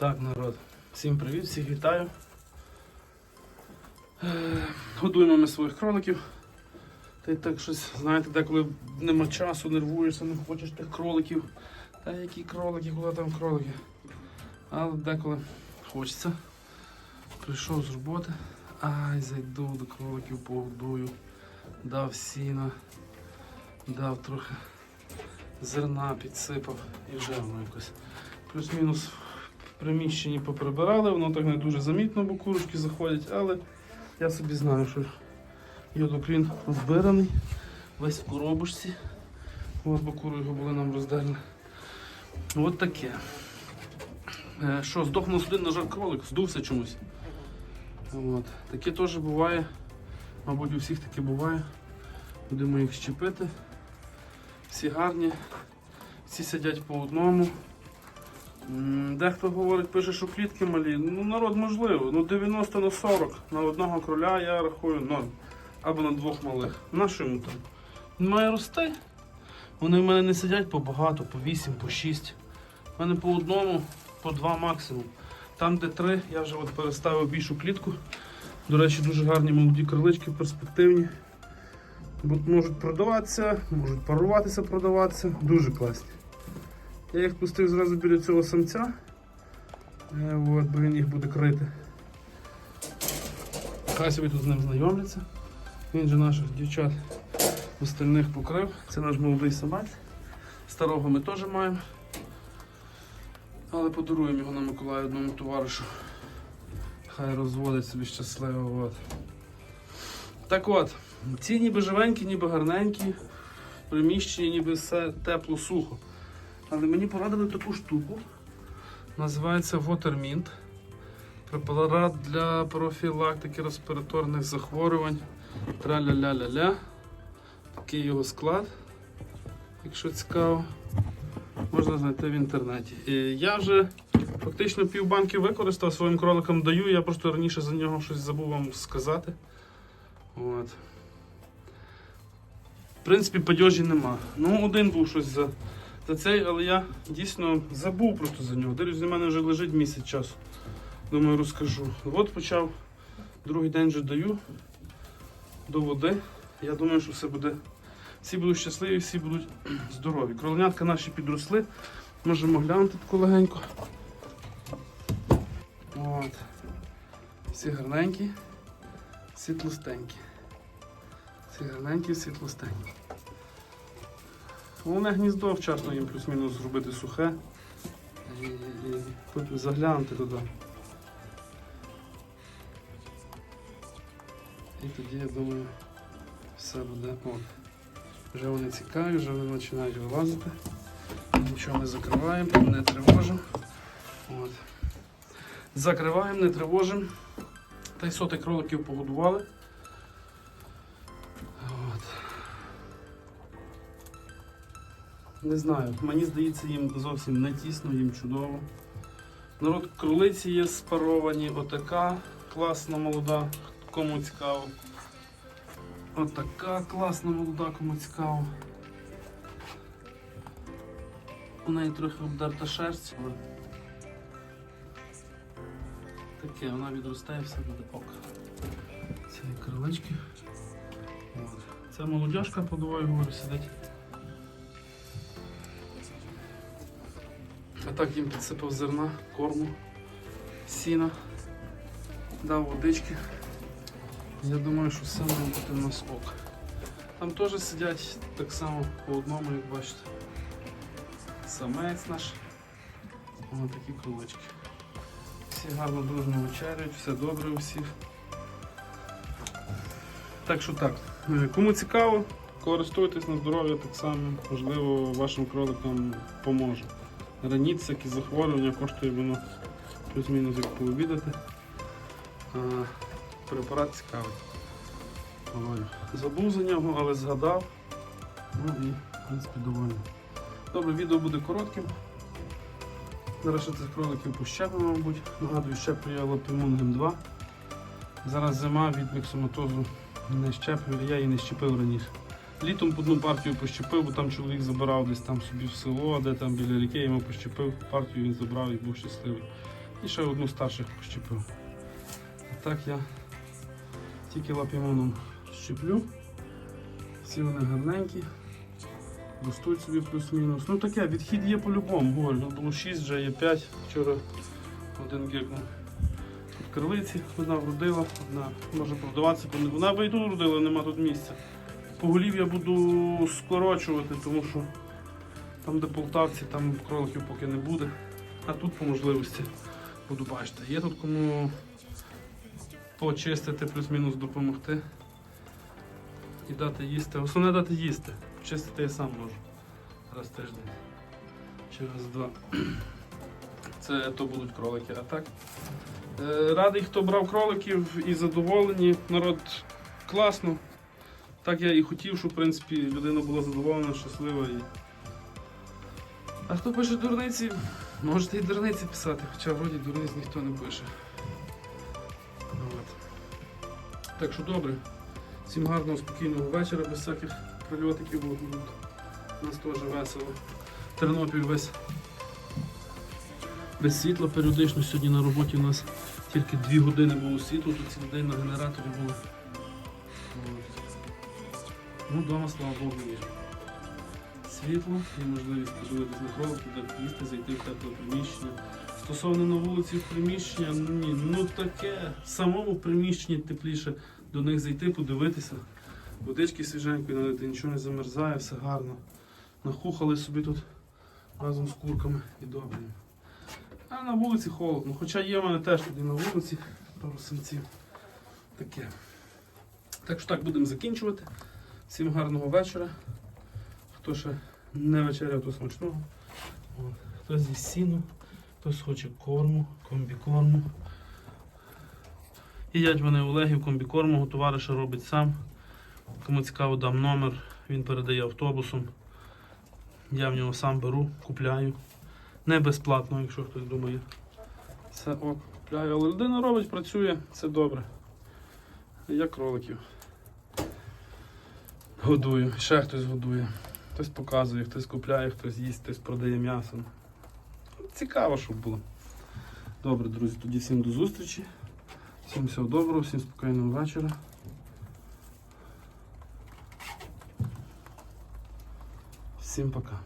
Так, народ. Всім привіт, всіх вітаю. Годуємо ми своїх кроликів. Й так щось, знаєте, деколи нема часу, нервуєшся, не хочеш тих кроликів. Та які кролики, куди там кролики. Але деколи хочеться. Прийшов з роботи. Ай, зайду до кроликів, погодую. Дав сіна, дав трохи зерна, підсипав і вже воно якось. Плюс-мінус приміщенні поприбирали, воно так не дуже замітно, бо курочки заходять, але я собі знаю, що йодокрін збираний, весь в коробочці. От бо куру його були нам роздали. От таке. Е, Що, здохнув один, на жаль, кролик, здувся чомусь. От. Таке теж буває. Мабуть, у всіх таке буває. Будемо їх щепити. Всі гарні, всі сидять по одному. Дехто говорить, пише, що клітки малі. Ну, народ можливо. Ну 90 на 40. На одного кроля я рахую норм. Або на двох малих. На що йому там? Має рости. Вони в мене не сидять по багато, по 8, по 6. У мене по одному, по два максимум. Там, де три, я вже от переставив більшу клітку. До речі, дуже гарні молоді крилички, перспективні. Можуть продаватися, можуть паруватися, продаватися. Дуже класні. Я їх пустив зразу біля цього самця, Е, от, бо він їх буде крити. Хай собі тут з ним знайомляться. Він же наших дівчат остальних покрив. Це наш молодий самець. Старого ми теж маємо. Але подаруємо його на Миколаю одному товаришу. Хай розводить собі щасливо. От. Так от, ці ніби живенькі, ніби гарненькі, в приміщенні ніби все тепло, сухо. Але мені порадили таку штуку. Називається Watermint. Препарат для профілактики респіраторних захворювань. Траля-ля-ля-ля. Такий його склад, якщо цікаво, можна знайти в інтернеті. І я вже фактично півбанки використав, своїм кроликам даю, я просто раніше за нього щось забув вам сказати. От. В принципі, падьожі нема. Ну, один був щось за, за цей, але я дійсно забув просто за нього. Дивлюсь, для мене вже лежить місяць часу. Думаю, розкажу. От почав, другий день вже даю до води. Я думаю, що все буде. Всі будуть щасливі, всі будуть здорові. Кроленятка наші підросли. Можемо глянути таку легенько. От. Всі гарненькі, всі тлустенькі. Всі гарненькі, всі тлустенькі. Головне гніздо вчасно їм плюс-мінус зробити сухе. І, і, і заглянути туди. І тоді, я думаю, все буде. От. Вже вони цікаві, вже вони починають вилазити. Нічого не закриваємо, не тривожимо. От. Закриваємо, не тривожимо. Та й сотик кроликів погодували. Не знаю, мені здається, їм зовсім не тісно, їм чудово. Народ кролиці є спаровані, отака класна молода, кому цікаво. Отака класна молода, кому цікаво. У неї трохи обдерта шерсть, але таке, вона відростає, все буде ок. Це крилички. Це молодяжка по двоє говорю сидить. Так їм підсипав зерна, корму, сіна, дав водички. Я думаю, що все має бути в нас ок. Там теж сидять так само по одному, як бачите. Самець наш. Ось такі кролички. Всі гарно дружно вечеряють, все добре у всіх. Так що так. Е, Кому цікаво, користуйтесь на здоров'я так само, можливо, вашим кроликам поможе. Раніт, всякі захворювання, коштує воно плюс-мінус як пообідати. А, препарат цікавий. Говорю. Забув за нього, але згадав. Ну і, в принципі, доволі. Добре, відео буде коротким. Ще цих кроликів пощепимо, мабуть. Нагадую, щеплю я лапімунгем 2. Зараз зима від міксоматозу не щеплю, я її не щепив раніше. Літом одну партію пощепив, бо там чоловік забирав десь там собі в село, де там біля ріки, йому пощепив партію, він забрав і був щасливий. І ще одну старших щеплю. А так я тільки лапімоном щеплю. Всі вони гарненькі. Ростуть собі плюс-мінус. Ну таке, відхід є по-любому. Говорю, ну, було 6, вже є 5. Вчора один. Тут крилиці, одна вродила, одна може продаватися, вона тут вродила, нема тут місця. Поголів я буду скорочувати, тому що там, де полтавці, там кроликів поки не буде. А тут по можливості буду бачити. Є тут кому почистити, плюс-мінус допомогти і дати їсти. Основне дати їсти. Чистити я сам можу. Раз в тиждень. Чи раз два. Це то будуть кролики. А так. е, Радий, хто брав кроликів і задоволені. Народ класно. Так я і хотів, щоб в принципі людина була задоволена, щаслива. І... А хто пише дурниці, можете і дурниці писати, хоча вроді дурниць ніхто не пише. От. Так що добре. Всім гарного, спокійного вечора, без всяких прильотиків, бо у нас теж весело. Тернопіль весь без світла періодично. Сьогодні на роботі у нас тільки 2 години було світло, тут цілий день на генераторі було. Ну, вдома, слава Богу, є. Світло і можливість подивитися на кролики, дати їсти, зайти в тепле приміщення. Стосовно на вулиці в приміщення, ну ні, ну таке. В самому приміщенні тепліше до них зайти, подивитися. Водички свіженької налити, нічого не замерзає, все гарно. Нахухали собі тут разом з курками і добре. А на вулиці холодно. Хоча є в мене теж тоді на вулиці пару самців. Таке. Так що так, будемо закінчувати. Всім гарного вечора. Хто ще не вечеряв, то смачного. Хтось зі сіну, хтось хоче корму, комбікорму. Їдять вони Олегів комбікорму, товариша робить сам. Кому цікаво, дам номер, він передає автобусом. Я в нього сам беру, купляю. Не безплатно, якщо хтось думає. Все ок, купляю. Але людина робить, працює, це добре. Я кроликів. Годую, ще хтось годує. Хтось показує, хтось купляє, хтось їсть, хтось продає м'ясо. Цікаво, щоб було. Добре, друзі, тоді всім до зустрічі. Всім всього доброго, всім спокійного вечора. Всім пока.